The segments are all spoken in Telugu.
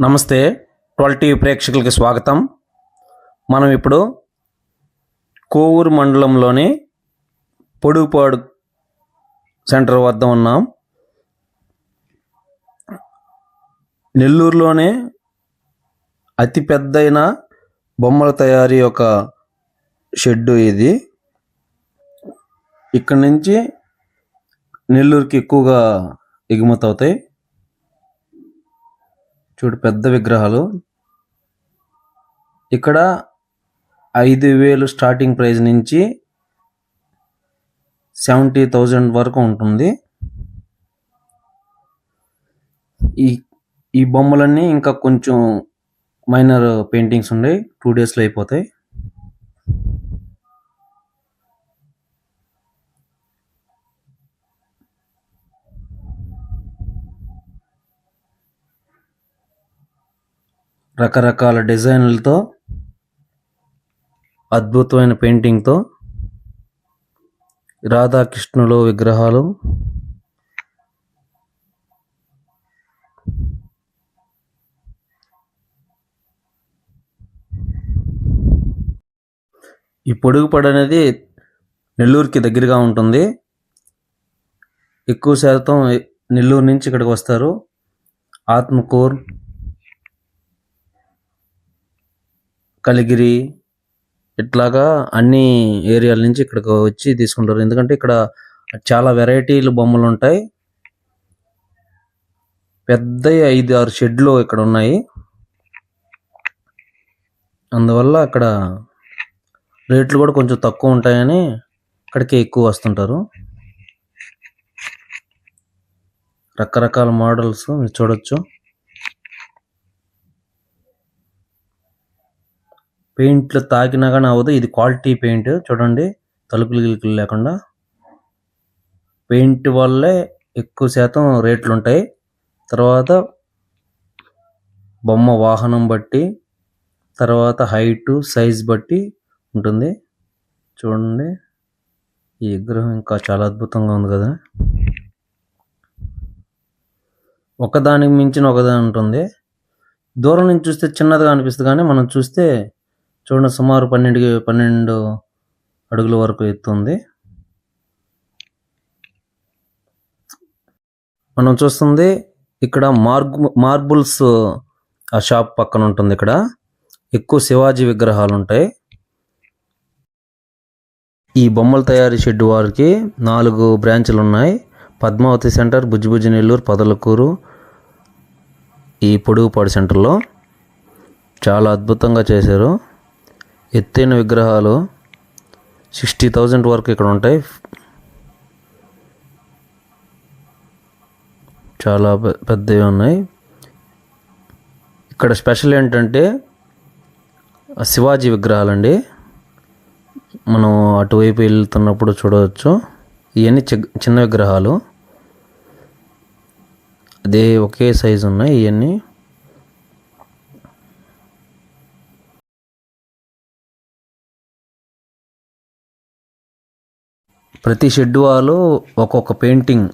నమస్తే ట్వెల్వ్ టీవీ ప్రేక్షకులకి స్వాగతం. మనం ఇప్పుడు కోవూరు మండలంలోని పొడుగుపాడు సెంటర్ వద్ద ఉన్నాం. నెల్లూరులోనే అతిపెద్దైన బొమ్మల తయారీ యొక్క షెడ్డు ఇది. ఇక్కడ నుంచి నెల్లూరుకి ఎక్కువగా ఎగుమతి అవుతాయి చూడు పెద్ద విగ్రహాలు. ఇక్కడ ఐదు వేలు స్టార్టింగ్ ప్రైస్ నుంచి సెవెంటీ థౌజండ్ వరకు ఉంటుంది. ఈ ఈ బొమ్మలన్నీ ఇంకా కొంచెం మైనర్ పెయింటింగ్స్ ఉన్నాయి టూ డేస్లో అయిపోతాయి. రకరకాల డిజైన్లతో అద్భుతమైన పెయింటింగ్తో రాధాకృష్ణులు విగ్రహాలు ఈ పొడుగుపడు అనేది నెల్లూరుకి దగ్గరగా ఉంటుంది. ఎక్కువ శాతం నెల్లూరు నుంచి ఇక్కడికి వస్తారు. ఆత్మకూర్ కలిగిరి. ఇట్లాగా అన్ని ఏరియాల నుంచి ఇక్కడికి వచ్చి తీసుకుంటారు. ఎందుకంటే ఇక్కడ చాలా వెరైటీలు బొమ్మలు ఉంటాయి. పెద్ద ఐదు ఆరు షెడ్లు ఇక్కడ ఉన్నాయి. అందువల్ల అక్కడ రేట్లు కూడా కొంచెం తక్కువ ఉంటాయని ఇక్కడికి ఎక్కువ వస్తుంటారు. రకరకాల మోడల్స్ మీరు చూడొచ్చు. పెయింట్లు తాకినా కానీ అవ్వదు. ఇది క్వాలిటీ పెయింట్. చూడండి. తలుపులు గిలుకులు లేకుండా. పెయింట్ వల్లే ఎక్కువ శాతం రేట్లు ఉంటాయి. తర్వాత బొమ్మ వాహనం బట్టి తర్వాత హైటు సైజ్ బట్టి ఉంటుంది. చూడండి. ఈ విగ్రహం ఇంకా చాలా అద్భుతంగా ఉంది కదా. ఒకదానికి మించిన ఒకదాని ఉంటుంది. దూరం నుంచి చూస్తే చిన్నదిగా అనిపిస్తుంది కానీ మనం చూస్తే చూడండి సుమారు పన్నెండు పన్నెండు అడుగుల వరకు ఎత్తుంది. మనం చూస్తుంది ఇక్కడ మార్గ్ మార్బుల్స్ ఆ షాప్ పక్కన ఉంటుంది ఇక్కడ. ఎక్కువ శివాజీ విగ్రహాలు ఉంటాయి. ఈ బొమ్మల తయారీ షెడ్ వారికి నాలుగు బ్రాంచ్లు ఉన్నాయి. పద్మావతి సెంటర్ బుజ్జిబుజ్జి నెల్లూరు పదలకూరు ఈ పొడుగుపాడు సెంటర్లో. చాలా అద్భుతంగా చేశారు. ఎత్తైన విగ్రహాలు సిక్స్టీ థౌజండ్ వరకు ఇక్కడ ఉంటాయి. చాలా పెద్దవి ఉన్నాయి. ఇక్కడ స్పెషల్ ఏంటంటే శివాజీ విగ్రహాలండి. మనం అటువైపు వెళ్తున్నప్పుడు చూడవచ్చు. ఇవన్నీ చి- చిన్న విగ్రహాలు. అదే ఒకే సైజు ఉన్నాయి ఇవన్నీ ప్రతి షెడ్ వాళ్ళు ఒక్కొక్క పెయింటింగ్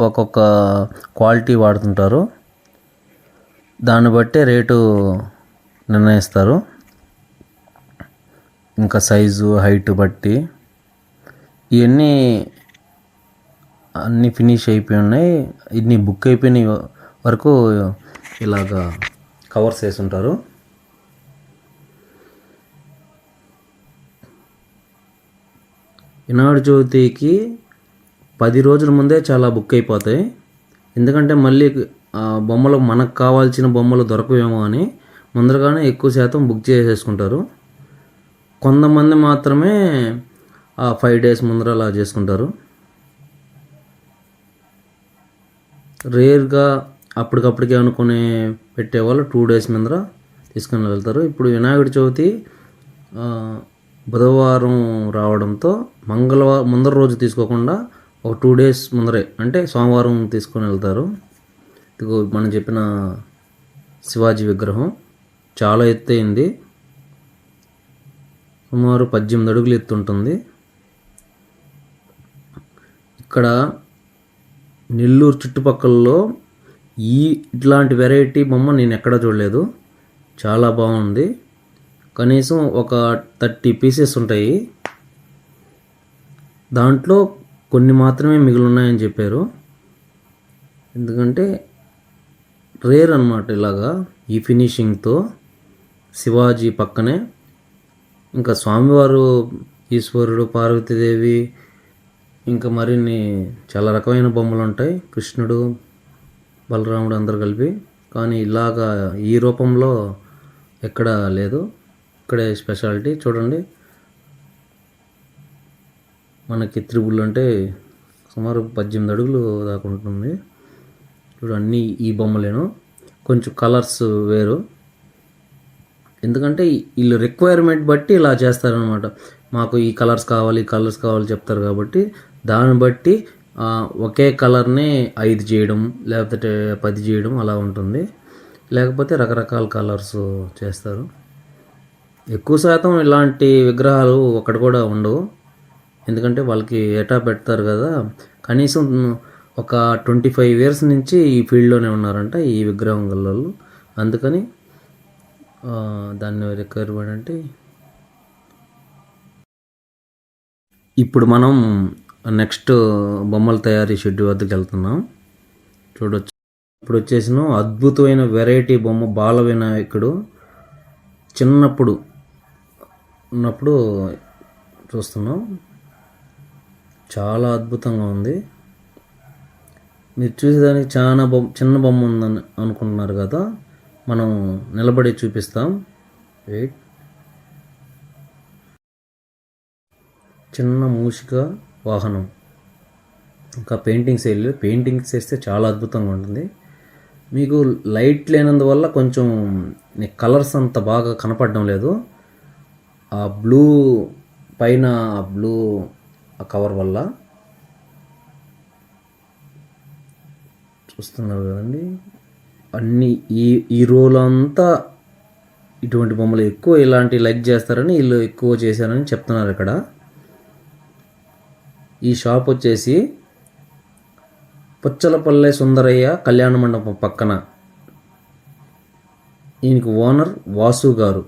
ఒక్కొక్క క్వాలిటీ వాడుతుంటారు. దాన్ని బట్టే రేటు నిర్ణయిస్తారు. ఇంకా సైజు హైట్ బట్టి. ఇవన్నీ అన్నీ ఫినిష్ అయిపోయి ఉన్నాయి. ఇన్ని బుక్ అయిపోయిన వరకు ఇలాగా కవర్స్ వేసి ఉంటారు వినాయక చవితికి పది రోజుల ముందే చాలా బుక్ అయిపోతాయి. ఎందుకంటే మళ్ళీ బొమ్మలు మనకు కావాల్సిన బొమ్మలు దొరకవేమో అని ముందరగానే ఎక్కువ శాతం బుక్ చేసేసుకుంటారు. కొంతమంది మాత్రమే ఆ ఫైవ్ డేస్ ముందర అలా చేసుకుంటారు. రేర్గా అప్పటికప్పటికే అనుకుని పెట్టేవాళ్ళు టూ డేస్ ముందర తీసుకుని వెళ్తారు. ఇప్పుడు వినాయకుడి చవితి బుధవారం రావడంతో మంగళవారం ముందర రోజు తీసుకోకుండా ఒక టూ డేస్ ముందరే అంటే సోమవారం తీసుకొని వెళ్తారు. ఇదిగో మనం చెప్పిన శివాజీ విగ్రహం. చాలా ఎత్తైంది సుమారు పద్దెనిమిది అడుగులు ఎత్తుంటుంది ఇక్కడ నెల్లూరు చుట్టుపక్కలలో ఈ ఇట్లాంటి వెరైటీ బొమ్మ నేను ఎక్కడా చూడలేదు. చాలా బాగుంది. కనీసం ఒక థర్టీ పీసెస్ ఉంటాయి. దాంట్లో కొన్ని మాత్రమే మిగిలి ఉన్నాయని చెప్పారు. ఎందుకంటే రేర్ అనమాట ఇలాగా ఈ ఫినిషింగ్తో. శివాజీ పక్కనే. ఇంకా స్వామివారు ఈశ్వరుడు పార్వతీదేవి ఇంకా మరిన్ని చాలా రకమైన బొమ్మలు ఉంటాయి. కృష్ణుడు బలరాముడు అందరు కలిపి. కానీ ఇలాగా ఈ రూపంలో ఎక్కడా లేదు. ఇక్కడే స్పెషాలిటీ. చూడండి. మనకి త్రిబుల్ అంటే సుమారు పద్దెనిమిది అడుగులు దాకా ఉంటుంది. చూడు అన్నీ ఈ బొమ్మలేను. కొంచెం కలర్స్ వేరు. ఎందుకంటే వీళ్ళు రిక్వైర్మెంట్ బట్టి ఇలా చేస్తారనమాట మాకు ఈ కలర్స్ కావాలి ఈ కలర్స్ కావాలి చెప్తారు కాబట్టి దాన్ని బట్టి ఒకే కలర్ని ఐదు చేయడం లేకపోతే పది చేయడం అలా ఉంటుంది. లేకపోతే రకరకాల కలర్స్ చేస్తారు. ఎక్కువ శాతం ఇలాంటి విగ్రహాలు ఒకటి కూడా ఉండవు. ఎందుకంటే వాళ్ళకి ఏటా పెడతారు కదా. కనీసం ఒక ట్వంటీ ఫైవ్ ఇయర్స్ నుంచి ఈ ఫీల్డ్లోనే ఉన్నారంట ఈ విగ్రహం గల్లోళ్ళు అందుకని దాన్ని రిక్వైర్మెంట్ అంటే? ఇప్పుడు మనం నెక్స్ట్ బొమ్మల తయారీ షెడ్యూల్ వద్దకు వెళ్తున్నాం. చూడొచ్చు. ఇప్పుడు వచ్చేసిన అద్భుతమైన వెరైటీ బొమ్మ బాల వినాయకుడు చిన్నప్పుడు ఉన్నప్పుడు చూస్తున్నాం. చాలా అద్భుతంగా ఉంది. మీరు చూసేదానికి చాలా బొమ్మ చిన్న బొమ్మ ఉందని అనుకుంటున్నారు కదా. మనం నిలబడి చూపిస్తాం. వెయిట్ చిన్న మూషిక వాహనం. ఇంకా పెయింటింగ్స్ వేయలేదు పెయింటింగ్స్ వేస్తే చాలా అద్భుతంగా ఉంటుంది. మీకు లైట్ లేనందువల్ల కొంచెం కలర్స్ అంత బాగా కనపడడం లేదు. ఆ బ్లూ పైన ఆ బ్లూ ఆ కవర్ వల్ల చూస్తున్నారు కదండి. అన్ని ఈ ఈ రోల్ అంతా ఇటువంటి బొమ్మలు ఎక్కువ ఇలాంటి లైక్ చేస్తారని వీళ్ళు ఎక్కువ చేశారని చెప్తున్నారు ఇక్కడ. ఈ షాప్ వచ్చేసి పుచ్చలపల్లె సుందరయ్య కళ్యాణ మండపం పక్కన. ఈయనకి ఓనర్ వాసు గారు.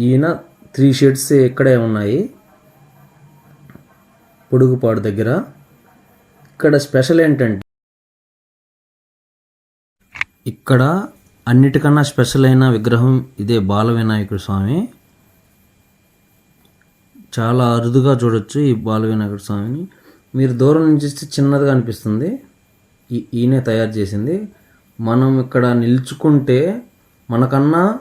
ఈయన త్రీ షేడ్స్ ఇక్కడే ఉన్నాయి. పొడుగుపాడు దగ్గర. ఇక్కడ స్పెషల్ ఏంటంటే ఇక్కడ అన్నిటికన్నా స్పెషల్ అయిన విగ్రహం ఇదే బాల వినాయకుడు స్వామి. చాలా అరుదుగా చూడొచ్చు ఈ బాల వినాయకుడు స్వామిని. మీరు దూరం నుంచి చిన్నదిగా అనిపిస్తుంది. ఈ- ఈయనే తయారు చేసింది. మనం ఇక్కడ నిల్చుకుంటే మనకన్నా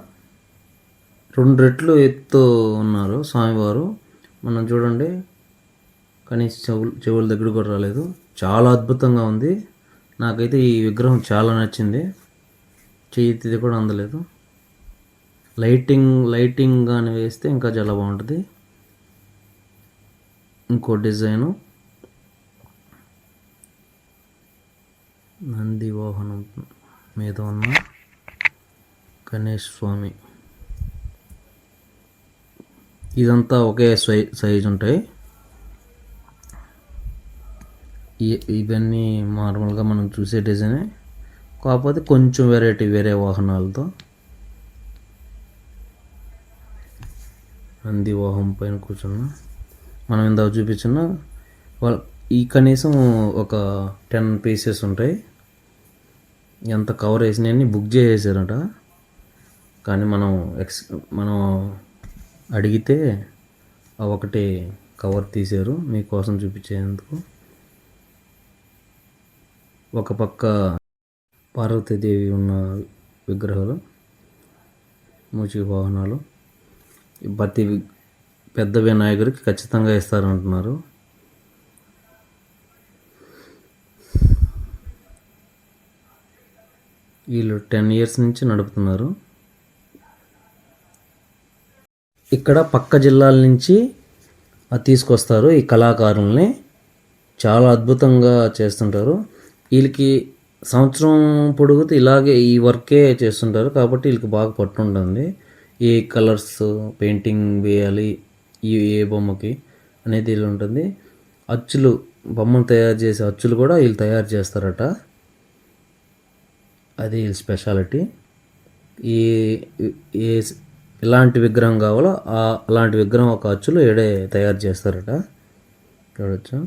రెండు రెట్లు ఎత్తు ఉన్నారు స్వామివారు. మనం చూడండి. కనీసం చెవులు చెవుల దగ్గర కూడా రాలేదు. చాలా అద్భుతంగా ఉంది. నాకైతే ఈ విగ్రహం చాలా నచ్చింది. చేతిది కూడా అందలేదు. లైటింగ్ లైటింగ్ కానీ వేస్తే ఇంకా చాలా బాగుంటుంది. ఇంకో డిజైను. నంది వాహనం మీద ఉన్న గణేష్ స్వామి. ఇదంతా ఒకే సై సైజు ఉంటాయి. ఇవన్నీ నార్మల్గా మనం చూసే డిజైనే. కాకపోతే కొంచెం వెరైటీ వేరే వాహనాలతో. నంది వాహం పైన కూర్చున్నా. మనం ఇందాక చూపించిన వాళ్ళ ఈ కనీసం ఒక టెన్ పీసెస్ ఉంటాయి. ఎంత కవర్ వేసినాయని బుక్ చేసేసారట. కానీ మనం ఎక్స్ మనం అడిగితే ఆ ఒకటి కవర్ తీశారు మీకోసం చూపించేందుకు. ఒక పక్క పార్వతీదేవి ఉన్న విగ్రహాలు మూచిక వాహనాలు. ప్రతి వి- పెద్ద వినాయకుడికి ఖచ్చితంగా ఇస్తారంటున్నారు. వీళ్ళు టెన్ ఇయర్స్ నుంచి నడుపుతున్నారు. ఇక్కడ పక్క జిల్లాల నుంచి తీసుకొస్తారు ఈ కళాకారుల్ని. చాలా అద్భుతంగా చేస్తుంటారు. వీళ్ళకి సంవత్సరం పొడుగుతూ ఇలాగే ఈ వర్కే చేస్తుంటారు కాబట్టి వీళ్ళకి బాగా పట్టుంటుంది. ఏ కలర్స్ పెయింటింగ్ వేయాలి ఈ ఏ బొమ్మకి అనేది వీళ్ళు ఉంటుంది. అచ్చులు బొమ్మను తయారు చేసే అచ్చులు కూడా వీళ్ళు తయారు చేస్తారట. అది స్పెషాలిటీ. ఈ ఈ ఎలాంటి విగ్రహం కావాలో ఆ అలాంటి విగ్రహం ఒక అచ్చులో ఏడే తయారు చేస్తారట. చూడొచ్చు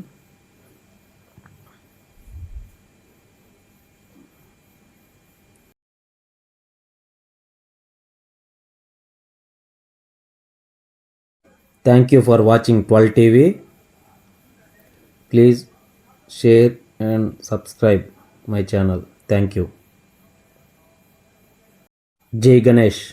thank you for watching twelve TV please share and subscribe my channel thank you Jai Ganesh